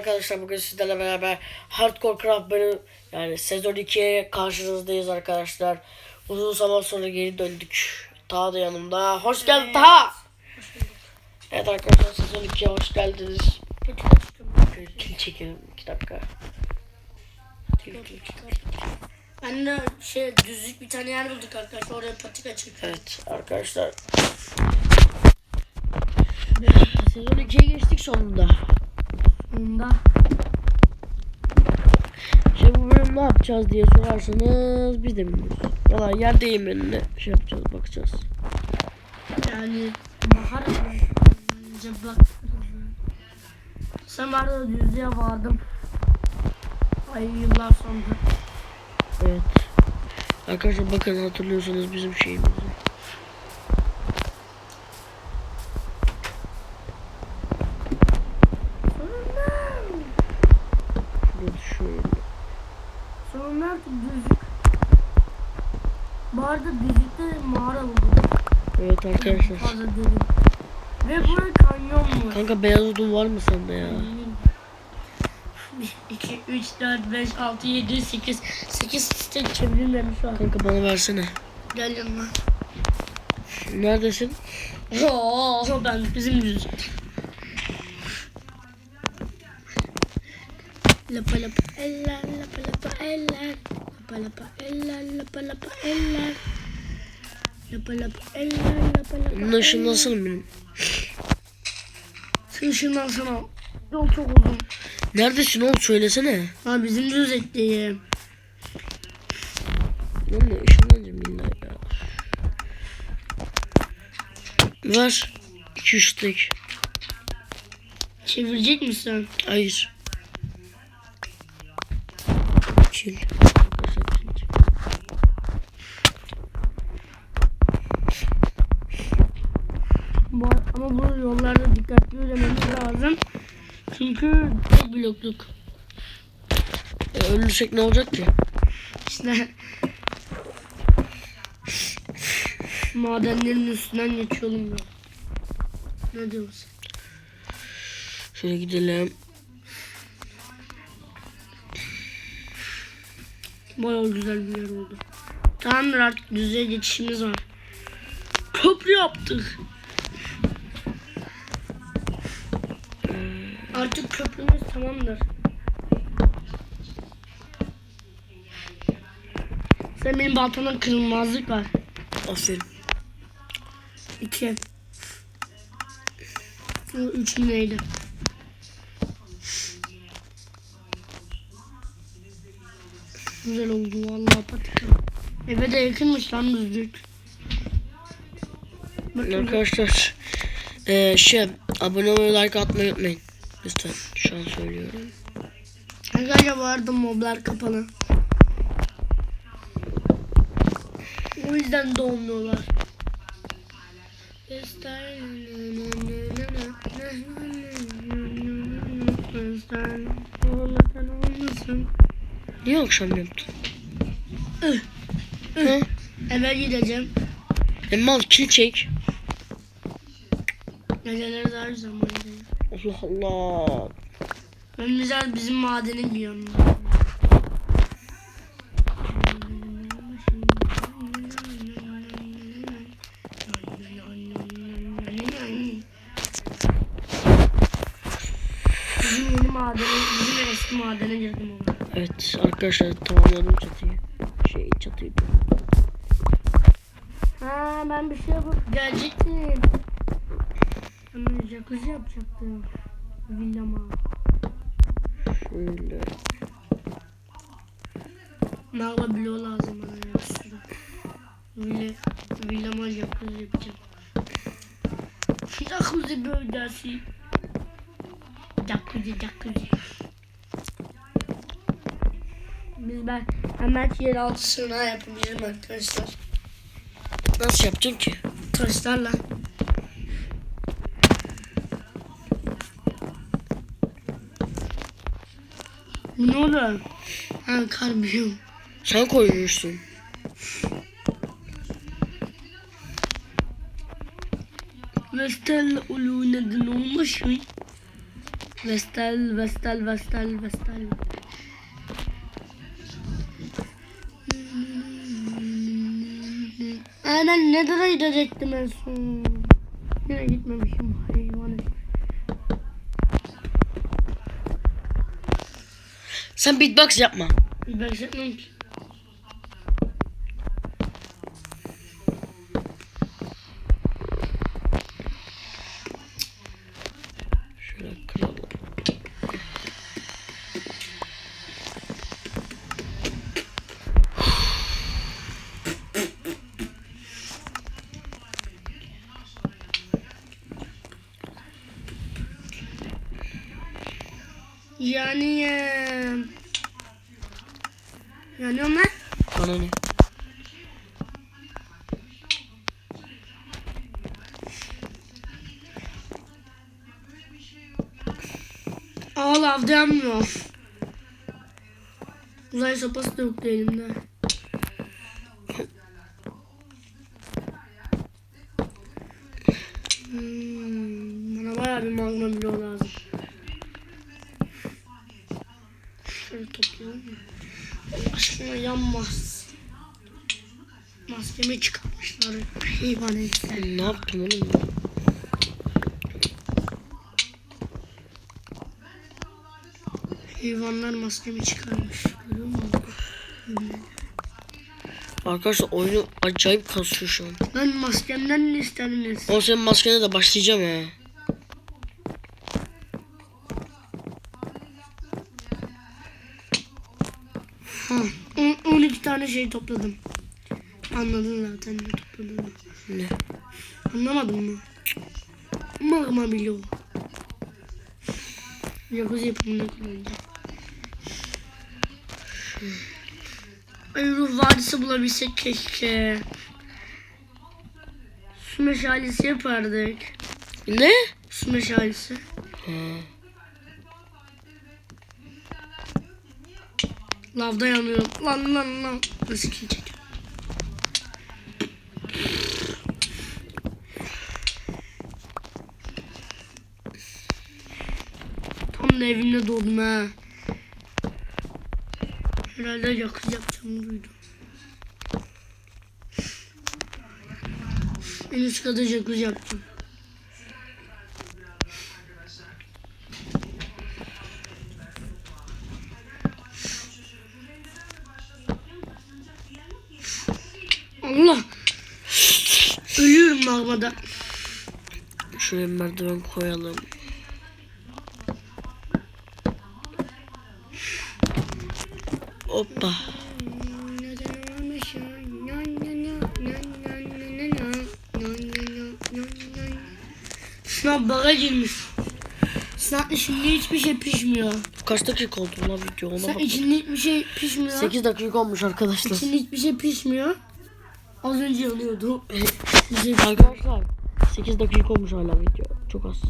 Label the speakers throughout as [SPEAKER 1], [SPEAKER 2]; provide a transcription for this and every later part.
[SPEAKER 1] arkadaşlar bugün sizlerle beraber Hardcore Craft bölüm yani sezon 2'ye karşınızdayız arkadaşlar. Uzun zaman sonra geri döndük. Taha da yanımda. Hoş geldin Taha. Evet arkadaşlar sezon 2'ye hoş geldiniz. Kil çekelim 2 dakika.
[SPEAKER 2] De şey düzlük bir tane yer bulduk arkadaşlar. Oraya patika çekiyor.
[SPEAKER 1] Evet arkadaşlar. Sezon 2'ye geçtik sonunda.
[SPEAKER 2] Bunda
[SPEAKER 1] Şimdi bu bölüm ne yapacağız diye sorarsanız biz de bilmiyoruz. Valla yer değirmenine şey yapacağız bakacağız.
[SPEAKER 2] yani bahar cıplak. Sen vardı düzlüğe vardım. Ay yıllar sonra.
[SPEAKER 1] Evet. Arkadaşlar bakın hatırlıyorsanız bizim şeyimizi. Şurada şöyle.
[SPEAKER 2] Sonra artık düzlük. Bu arada düzlükte mağara bulduk.
[SPEAKER 1] Evet arkadaşlar.
[SPEAKER 2] Fazla. Ve buraya kanyon mu?
[SPEAKER 1] Kanka beyaz odun var mı sende ya?
[SPEAKER 2] 1, 2, 3, 4, 5, 6, 7, 8. 8 stek çevrilmemiş var.
[SPEAKER 1] Kanka bana versene.
[SPEAKER 2] Gel yanıma.
[SPEAKER 1] Neredesin?
[SPEAKER 2] Oo, ben bizim düz. Lapa lapa eller, lapa lapa eller. Lapa lapa eller, lapa lapa eller. Lapa lapa eller, lapa lapa
[SPEAKER 1] Bunun ışınlansana benim.
[SPEAKER 2] Sen ışınlansana. Yol çok uzun.
[SPEAKER 1] Neredesin oğlum söylesene.
[SPEAKER 2] Ha bizim düz ekleyeyim.
[SPEAKER 1] Lan ne ışınlanacağım billahi ya. Ver. 2-3 tek.
[SPEAKER 2] Çevirecek misin?
[SPEAKER 1] Hayır. Kil.
[SPEAKER 2] Çünkü tek blokluk.
[SPEAKER 1] E, ölürsek ne olacak ki?
[SPEAKER 2] İşte madenlerin üstünden geçiyorum ya. Ne diyorsun?
[SPEAKER 1] Şöyle gidelim.
[SPEAKER 2] Bayağı güzel bir yer oldu. Tamamdır artık düzeye geçişimiz var. Köprü yaptık. Tamamdır. Sen benim baltana kırılmazlık var.
[SPEAKER 1] Aferin.
[SPEAKER 2] İki. Üç neydi? Güzel oldu vallahi patika. Eve de yakınmış lan düzlük. Bakın
[SPEAKER 1] Arkadaşlar. E, şey abone olmayı like atmayı unutmayın. Lütfen şu an söylüyorum.
[SPEAKER 2] Arkadaşlar bu arada moblar kapalı. O yüzden doğmuyorlar.
[SPEAKER 1] Niye akşam yaptın? Hı?
[SPEAKER 2] Eve gideceğim.
[SPEAKER 1] E mal kil çek.
[SPEAKER 2] Geceleri daha güzel madene.
[SPEAKER 1] Allah Allah.
[SPEAKER 2] Güzel bizim madenin bir yanında. Bizim yeni madene, bizim eski madene girdim ona.
[SPEAKER 1] Evet arkadaşlar tamamladım çatıyı. Şey çatıyı.
[SPEAKER 2] Ha ben bir şey yapıp gelecektim. Ben jacuzzi yapacaktım. Villama.
[SPEAKER 1] Şöyle.
[SPEAKER 2] Nagla bloğu lazım bana ya. Villa, villama jacuzzi yapacağım. Jacuzzi bölgesi. Jacuzzi jacuzzi. Biz ben hemen yeraltı sığınağı yapabilirim arkadaşlar.
[SPEAKER 1] Nasıl yapacaksın ki?
[SPEAKER 2] Taşlarla. Ne oluyor? Ha kar büyüyor.
[SPEAKER 1] Sen koymuşsun.
[SPEAKER 2] Vestel ulu neden olmuş mu? Vestel, Vestel, Vestel, Vestel. Aynen ne kadar gidecektim en son. Yine gitmemişim hayvan.
[SPEAKER 1] Sen beatbox yapma.
[SPEAKER 2] Ben yapmam ki. Yani eee, Yanıyor mu?
[SPEAKER 1] Bana ne?
[SPEAKER 2] Aa lavda yanmıyor. Uzay sopası da yoktu elimde. Hmm, bana bayağı bir magma bloğu lazım. Şöyle toplayalım mı? Allah aşkına yanmaz. Maskemi çıkarmışlar. Hayvan herifler.
[SPEAKER 1] Ne yaptım oğlum?
[SPEAKER 2] Hayvanlar maskemi çıkarmış. Görüyor musun?
[SPEAKER 1] Arkadaşlar oyunu acayip kasıyor şu an.
[SPEAKER 2] Lan maskemden ne istediniz?
[SPEAKER 1] Ama senin maskene de başlayacağım ya.
[SPEAKER 2] Ha, on- 12 tane şey topladım. Anladın zaten topladığımı.
[SPEAKER 1] Ne?
[SPEAKER 2] Anlamadın mı? Magma bloğu. Jacuzzi yapımında kullanacağım. Ay ruh vadisi bulabilsek keşke. Su meşalesi yapardık.
[SPEAKER 1] Ne?
[SPEAKER 2] Su meşalesi. Lavda yanıyorum. Lan lan lan. Nasıl çek? Tam da evimde doğdum ha. Herhalde yapacağımı duydum. En üst kata jacuzzi yaptım. Allah! Ölüyorum magmada.
[SPEAKER 1] Şuraya merdiven koyalım. Hoppa.
[SPEAKER 2] Sınav baga girmiş. Sınav içinde hiçbir şey pişmiyor.
[SPEAKER 1] Kaç dakika oldu lan video ona
[SPEAKER 2] Sen
[SPEAKER 1] bak.
[SPEAKER 2] içinde hiçbir şey pişmiyor.
[SPEAKER 1] 8 dakika olmuş arkadaşlar.
[SPEAKER 2] İçinde hiçbir şey pişmiyor. Az önce yanıyordu. Bize
[SPEAKER 1] Arkadaşlar 8 dakika olmuş hala video. Çok az.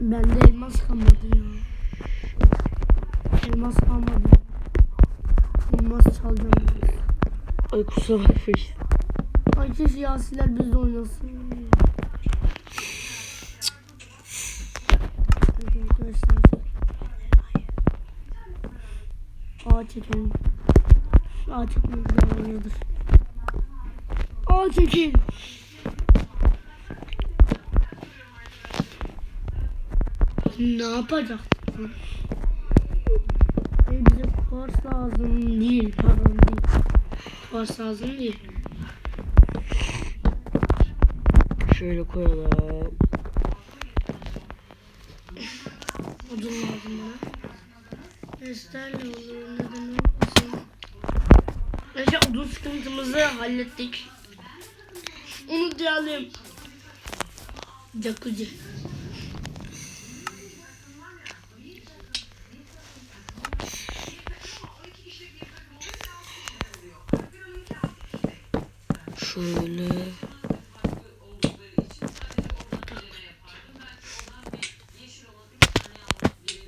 [SPEAKER 2] Bende elmas kalmadı ya. Elmas kalmadı. Elmas çalacağım. biraz.
[SPEAKER 1] Ay kusura bakmayın.
[SPEAKER 2] Ay keşke Yasiler bizle oynasın. Arkadaşlar. Ağa çekelim. Ağa çekmemiz lazımdır. Ağa çekin. Ne yapacak? Kars lazım değil, pardon değil. Kars lazım değil.
[SPEAKER 1] Şöyle koyalım.
[SPEAKER 2] Odun lazım bana. Esterle olur neden olmasın. Neyse odun sıkıntımızı hallettik. Onu diyelim. Jacuzzi.
[SPEAKER 1] Şöyle.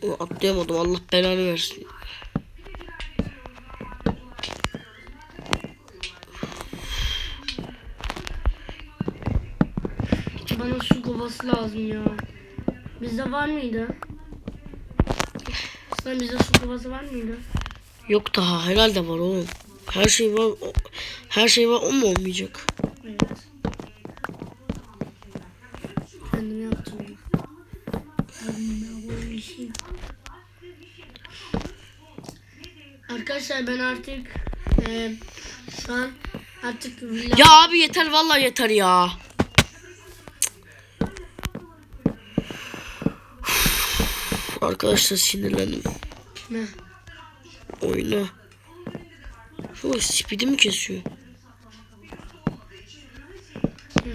[SPEAKER 1] O atlayamadım Allah belanı versin.
[SPEAKER 2] Bana su kovası lazım ya. Bizde var mıydı? Aslında bizde su kovası var mıydı?
[SPEAKER 1] Yok daha herhalde var oğlum. Her şey var. Her şey var o mu olmayacak?
[SPEAKER 2] Evet. Kendim yaptım. Arkadaşlar ben artık e, şu an artık
[SPEAKER 1] Ya abi yeter vallahi yeter ya. Arkadaşlar sinirlendim.
[SPEAKER 2] ne?
[SPEAKER 1] Oyuna. Şu spidi mi kesiyor?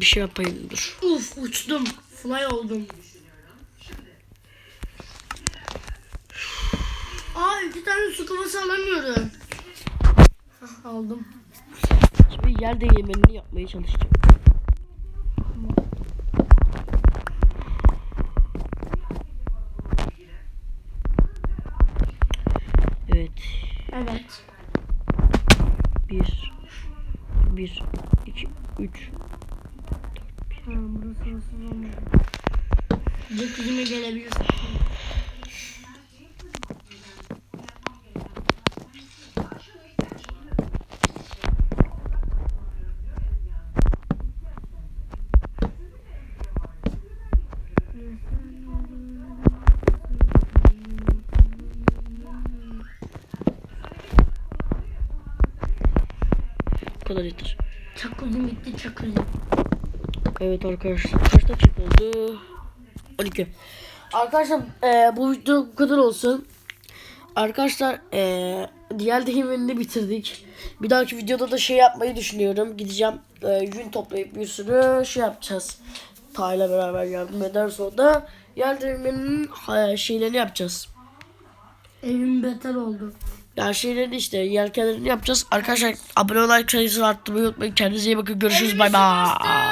[SPEAKER 1] bir şey yapayım dur.
[SPEAKER 2] Uf uçtum. Fly oldum. Aa iki tane su kovası alamıyorum. Hah, aldım.
[SPEAKER 1] Şimdi yer değirmenini yapmaya çalışacağım. Evet.
[SPEAKER 2] Evet.
[SPEAKER 1] Bir. Bir. iki, Üç.
[SPEAKER 2] Jacuzzi'me gelebilirsin.
[SPEAKER 1] Kadar yeter.
[SPEAKER 2] Jacuzzi bitti jacuzzi.
[SPEAKER 1] Evet arkadaşlar kaç dakika oldu? 12. Arkadaşlar e, bu video bu kadar olsun. Arkadaşlar e, diğer deyimini bitirdik. Bir dahaki videoda da şey yapmayı düşünüyorum. Gideceğim e, yün toplayıp bir sürü şey yapacağız. Tayla beraber yardım ederse o da yer deyiminin e, şeylerini yapacağız.
[SPEAKER 2] Evim beter oldu.
[SPEAKER 1] Yani şeylerini işte yelkenlerini yapacağız. Arkadaşlar abone olmayı sayısını arttırmayı unutmayın. Kendinize iyi bakın. Görüşürüz. Bay bay.